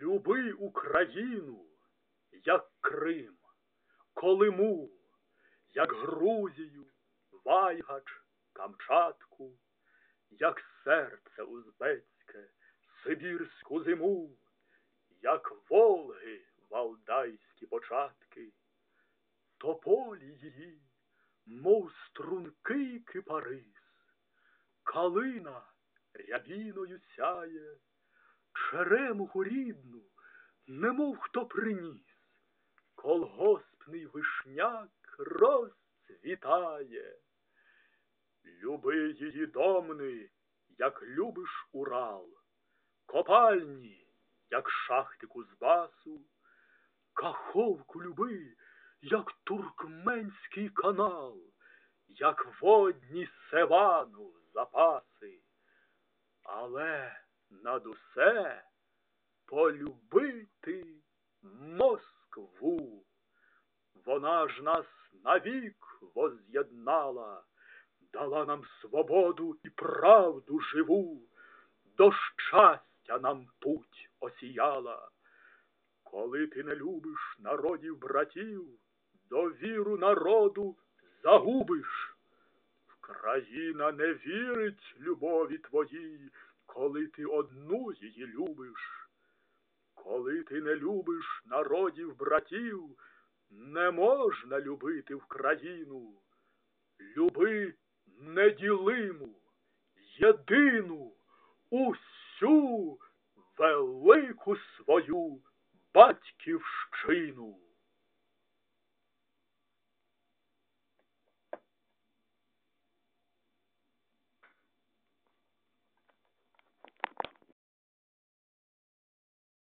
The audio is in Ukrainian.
Люби Україну, як Крим, Колиму, як Грузію, Вайгач, Камчатку, як серце узбецьке, Сибірську зиму, як Волги валдайські початки, тополі її, мов стрункий кипарис, калина рябіною сяє, черемуху рідну, немов хто приніс, колгоспний вишняк розцвітає. Люби її домни, як любиш Урал, копальні, як шахти Кузбасу, каховку люби, як туркменський канал, як водні севану запаси. Але над усе полюбити Москву. Вона ж нас навік воз'єднала, дала нам свободу і правду живу, до щастя нам путь осіяла. Коли ти не любиш народів братів, довіру народу загубиш. Країна не вірить любові твоїй, коли ти одну її любиш. Коли ти не любиш народів братів, не можна любити в країну. Люби неділиму, єдину, усю велику свою батьківщину.